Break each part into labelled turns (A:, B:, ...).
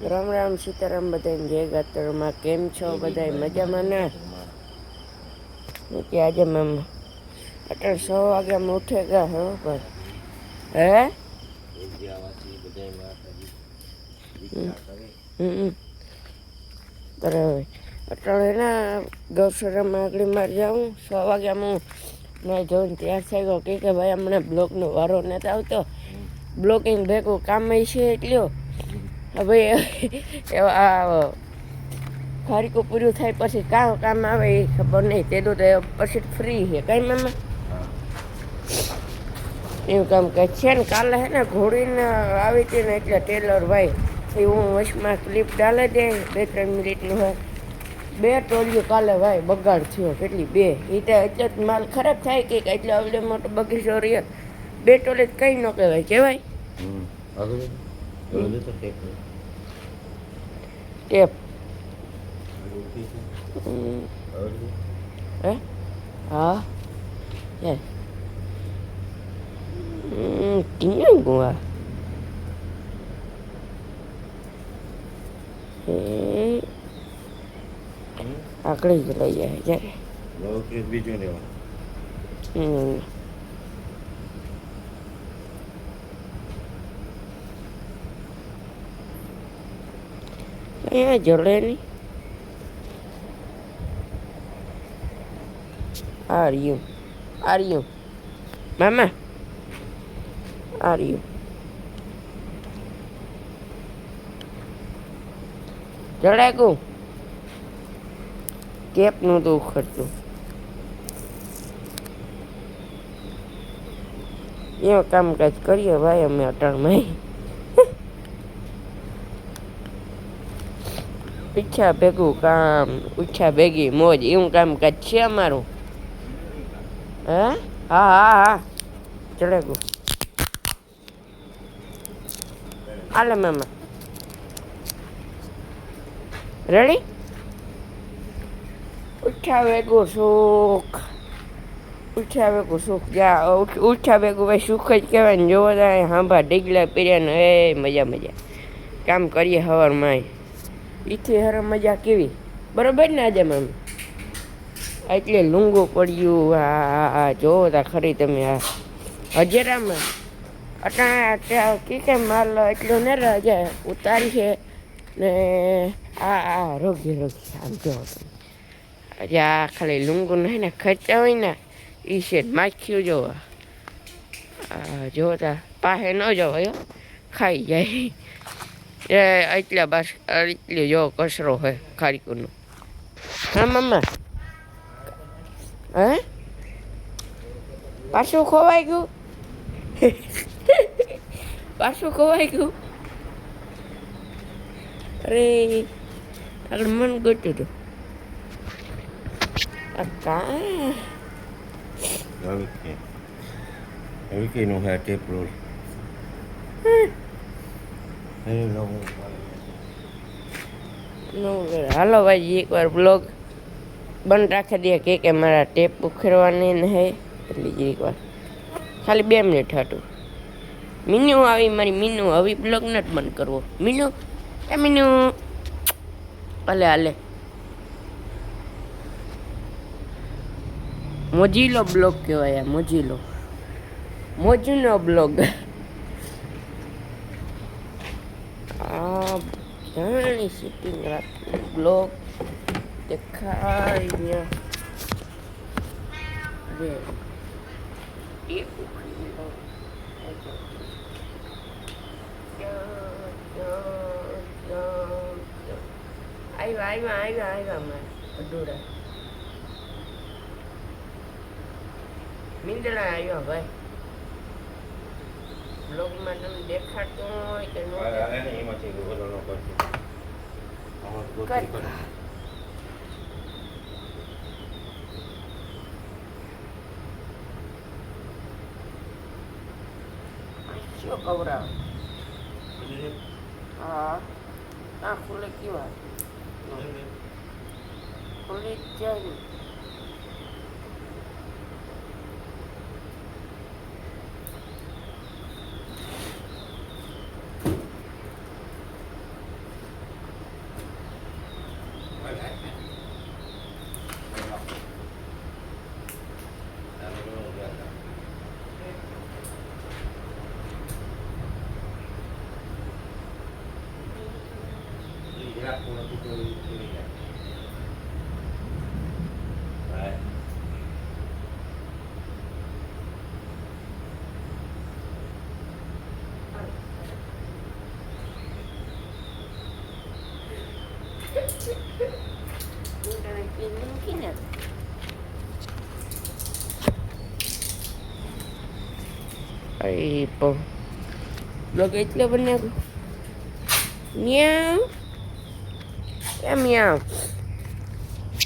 A: રામ રામ સીતારામ બધાને જય ગાતરમાં. કેમ છો? બધા મજામાં? ને? કે આજે મેમ અટલ સો વાગે અમે ઉઠે ગયા હે પર હે? બરાબર અત્યારે ના ગૌશાળામાં આગળ માર જાઉં સો વાગે હું મેં જોઈને તૈયાર થઈ ગયો કે કે ભાઈ હમણાં બ્લોકનો વારો નથી આવતો. બ્લોકિંગ ભેગું કામ છે એટલું. હવે આ ખારીકું પૂરું થાય પછી કાં કામ આવે એ ખબર નહીં. તેનું તો પછી ફ્રી છે. કઈ મામા? એવું કામ કે છે ને? કાલે હે ને ઘોડીને આવી હતી ને એટલે ટેલર ભાઈ એ હું વચમાં ક્લિપ ડાલે દે બે ત્રણ મિનિટનું હોય. બે ટોળીઓ કાલે ભાઈ બગાડ થયો. કેટલી? બે. એ તો એટલે જ માલ ખરાબ થાય કે એટલે આવડે મોટો બગીચો રહ્યો. બે ટોળી કંઈ ન કહેવાય. કહેવાય? ટેપ હમ. હે? હા? આગળ જ લઈ જાય
B: બીજું લેવા
A: અહીંયા જડે નહીં આર યુ આર યુ મામા આર યુ જડાકું કેપનું તો ખર્ચું કામ કામકાજ કરીએ ભાઈ અમે અટાણમાં ઈચ્છા ભેગું કામ ઈચ્છા ભેગી મોજ એવું કામકાજ છે અમારું હે હા હા હા ચડે ગો આલે મામા રેડી ઉઠ્યા ભેગું સુખ ઉઠ્યા ભેગું સુખ જા ઉઠ- ઉઠ્યા ભેગું ભાઈ સુખ જ કહેવાય ને જોવો ત્યાં હાંભા ડીગલા પીર્યા ને એ મજા મજા કામ કરીએ હવારમાં ઈથી હર મજા કેવી? બરોબર ને આજે મમ્મી? એટલે લૂંગો પડ્યું, આ જોવો તા ખરી તમે આ. હજરામાં અટાણા કે કે માલ એટલો ને રજે ઉતારી છે ને આ આ, રોગી રોગી, આમ જો આજે આ ખાલી લૂંગો નહીં ને ખર્ચા હોય ને એ છે માખ્યું જોવા જોતા પાસે ન જવાય. ખાઈ જાય. એ એટલા બસ એટલી જો કચરો હોય ખારીકુનો હા મમ્મા હે પાછું ખોવાઈ ગયું પાછું ખોવાઈ ગયું અરે આગળ મન ગોતું હતું આ કાં
B: હવે હવે કે નો હે ટેપ રોલ હેલો
A: ભાઈ, એકવાર બ્લોગ બંધ રાખી દે. કે કે મારા ટેપ ઉખેરવાની ને હે. એટલે એકવાર. ખાલી બે મિનિટ હતું મીનુ આવી, મારી મીનુ હવે બ્લોગ નથી બંધ કરવો. મીનુ? એ મીનુ? અલે અલે મોજીલો બ્લોગ કહેવાય મોજીલો. મોજનો બ્લોગ આ ઘણી સિટિંગ રાખી બ્લોગ દેખાય અહીંયા અરે એક ઉખડીનો. ક્યાં, ક્યાં, ક્યાં, ક્યાં. આવ્યા આવ્યા આવ્યા આવ્યા મારા અડોડા મીંદડા આવ્યા ભાઈ બ્લોગમાં તમે દેખાડતું હોય કે ન
B: એમાંથી નો કરશે
A: શું કવરાવ હા. આ ખુલે કેવા? ખુલી જાય અરે પણ બ્લોગ એટલે બનાવ્યો મ્યાવ એ મ્યાવ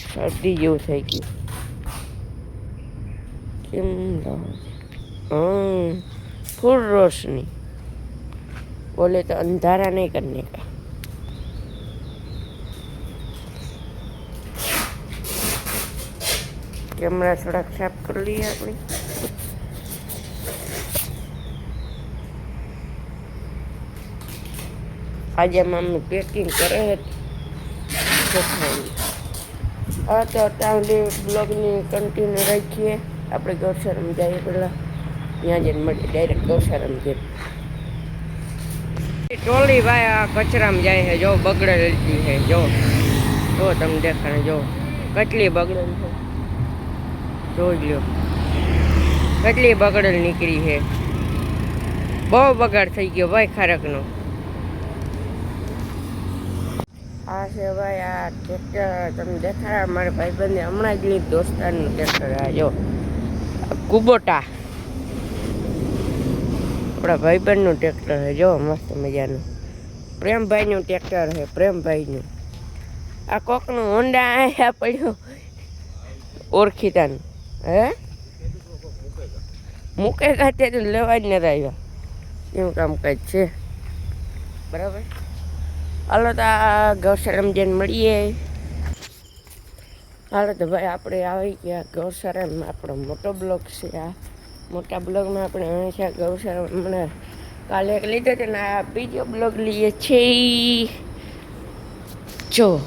A: શરદી જેવું થઈ ગયું કેમ હમ ફૂલ રોશની બોલે તો અંધારા નહીં કરને કા કેમેરા થોડાક સાફ કરી લઈએ આપણે. આજે મમ્મી પેકિંગ કરે હતી હા, તો તાવલી બ્લોગની કન્ટિન્યુ રાખીએ. આપણે ગૌશાળામાં જઈએ પહેલાં. ત્યાં જઈને મળીએ ડાયરેક્ટ ગૌશાળામાં જઈએ. ટોલી ભાઈ આ કચરામાં જાય છે, જો બગડેલી છે, જો. જો તમે દેખાણ જો. કેટલી બગડેલી છે. જોઈ લ્યો. કેટલી બગડેલ નીકળી છે. બહુ બગાડ થઈ ગયો ભાઈ ખારકનો. આ છે ભાઈ આ ટ્રેક્ટર તમે દેખાડા, મારા ભાઈબંધને હમણાં જ લીધું દોસ્તારનું ટ્રેક્ટર આ, જો. કુબોટા. આપણા ભાઈબંધનું ટ્રેક્ટર છે, જો, મસ્ત મજાનું. પ્રેમભાઈનું ટ્રેક્ટર છે, પ્રેમભાઈનું. આ કોકનું હોન્ડા આયા પડ્યું. ઓળખીતાનું. હે? મૂકે ખાતે તો લેવા જ નથી આવ્યા. એવું કામ કંઈક છે? બરાબર? હાલો તો આ ગૌશાળામાં જઈને મળીએ. હાલો તો ભાઈ આપણે આવી ગયા ગૌશાળામાં. આપણો મોટો બ્લોગ છે આ. મોટા બ્લોગમાં આપણે હંમેશા ગૌશાળા. હમણાં કાલે એક લીધો છે ને આ બીજો બ્લોગ લઈએ છીએ. જો,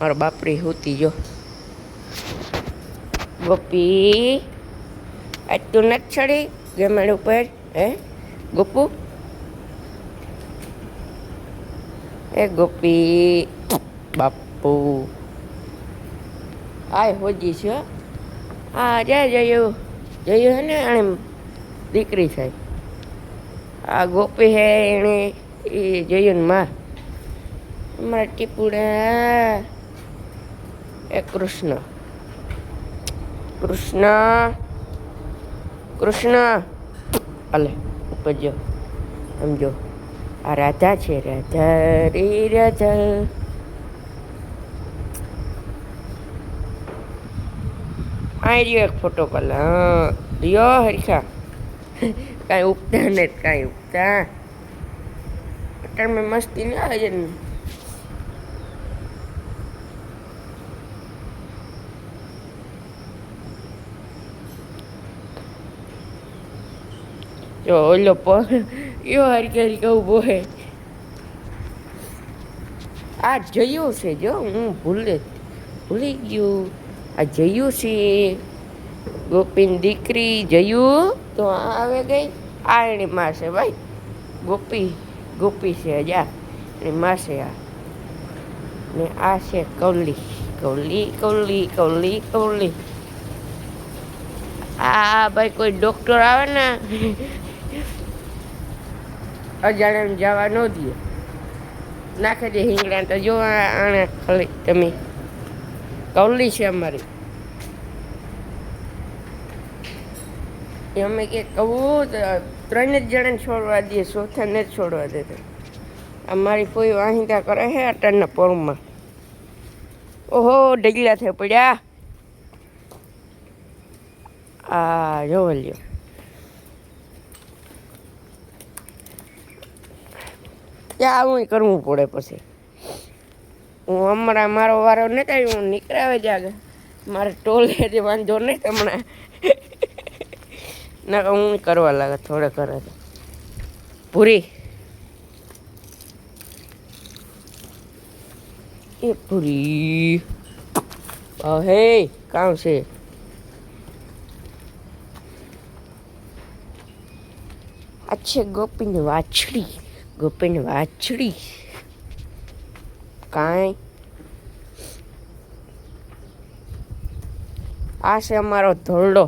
A: મારો બાપડી હોતી જો ગોપી તું નથી ચડી ગમેડ ઉપર, હે? ગોપુ? એ ગોપી, બાપુ. આય હોજી છે. હા, જય, જયું. જયું હે ને આણે દીકરી થાય. આ ગોપી હે એણે, એ જયું માં. અમારા ટીપુડા એ કૃષ્ણ. કૃષ્ણ. કૃષ્ણ. અલે ઉપજો સમજો આ રાધા છે, રાધા રે રાધા. આ રહ્યો એક ફોટો કલ લ્યો હરીખા કાંઈ ઉપતા ને કાંઈ ઉપતા અત્યારે મસ્તી ના આવે જો ઓલો યો હરકે હરકે ઊભો હે આ જયું છે જો હું ભૂલે ભૂલી ગયું આ જયું છે ગોપીન દીકરી જયું તો આવે ગઈ આ એની માં છે ભાઈ ગોપી ગોપી છે જા એની માં છે આ ને આ છે કૌલી કૌલી કૌલી કૌલી કૌલી આ ભાઈ કોઈ ડોક્ટર આવે ને અજાણ્યાને જવા ન દે. નાખે દે હિંગડા તો જો આણે ખાલી તમે કવલી છે અમારી. અમે કે કહું ત્રણ જ જણાને છોડવા દઈએ ચોથાને જ છોડવા દેતા અમારી કોઈ વાહિંદા કરે છે અટનના પોરમાં ઓહો, ઢગલા થઈ પડ્યા. આ, જોવા લ્યો. ત્યાં આવું કરવું પડે પછી. હું હમણાં મારો વારો નથી હું નીકળાવે જ આગળ મારે ટોલે વાંધો નહીં હમણાં. ના હું કરવા લાગે થોડે કરે તો પૂરી એ પૂરી હે કામ છે? આ ગોપીની વાછડી. ગોપીની વાછડી કાંઈ આ છે અમારો ધોરડો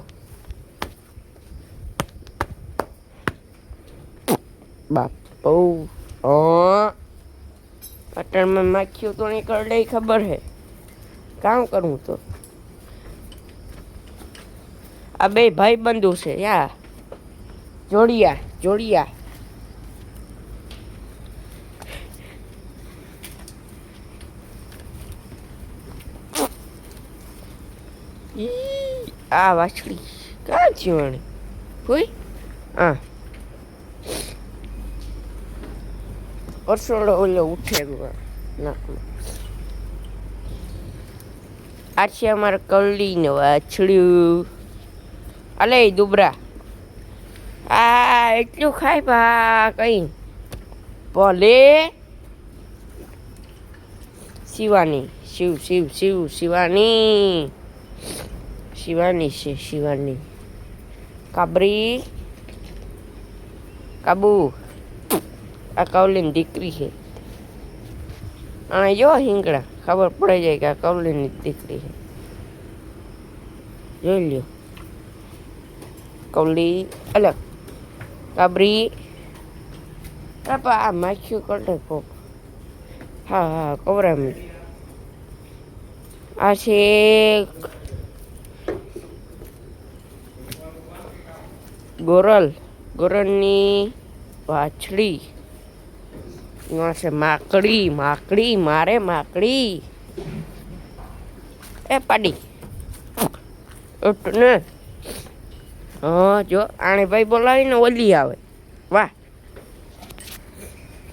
A: બાપુ ઓ અટણમાં માખ્યું તો નહીં કરડે ઈ ખબર હે કામ કરવું તો આ બે ભાઈ બંધુ છે યા જોડિયા જોડિયા આ વાછડી. ક્યાં જીવાણી? કોઈ હા. અરસોડો ઓલો ઉઠે નાકમાં. આ છે અમારે કવલીને વાછડ્યું. અલે દુબરા. આ એટલું ખાય ભા કઈ ભલે. શિવાની. શિવ શિવ શિવ, શિવાની. શિવાની છે, શિવાની. કાબરી. કાબુ. આ કવલીની દીકરી છે. આ જો હિંગડા ખબર પડી જાય કે આ કવલીની દીકરી છે. જોઈ લ્યો. કવલી અલગ. કાબરી. આ માખ્યું કરે કોક. હા હા કવરામી આ છે ગોરલ. ગોરલની વાછડી. છે માકડી માકડી, મારે માકડી. એ પાડી. ઉઠ ને હા, જો આણે ભાઈ બોલાવીને ઓલી આવે. વાહ.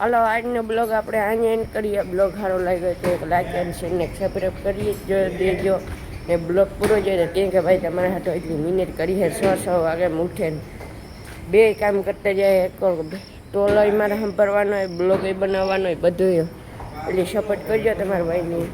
A: હલો, આજનો બ્લોગ આપણે આને એન્ડ કરીએ. બ્લોગ સારો લાગ્યો તો એક લાઈક એન્ડ શેર ને સબસ્ક્રાઈબ કરી જ દેજો. ને બ્લોગ પૂરો જોઈએ કેમ કે ભાઈ, તમારા હાથો એટલી મિનિટ કરી છે. સો સો વાગે ઉઠે બે કામ કરતા જાય એક ટોલોય મારે સંભળવાનો બ્લોગ બનાવવાનો હોય, બધું એટલે સપોર્ટ કરજો તમારા ભાઈની.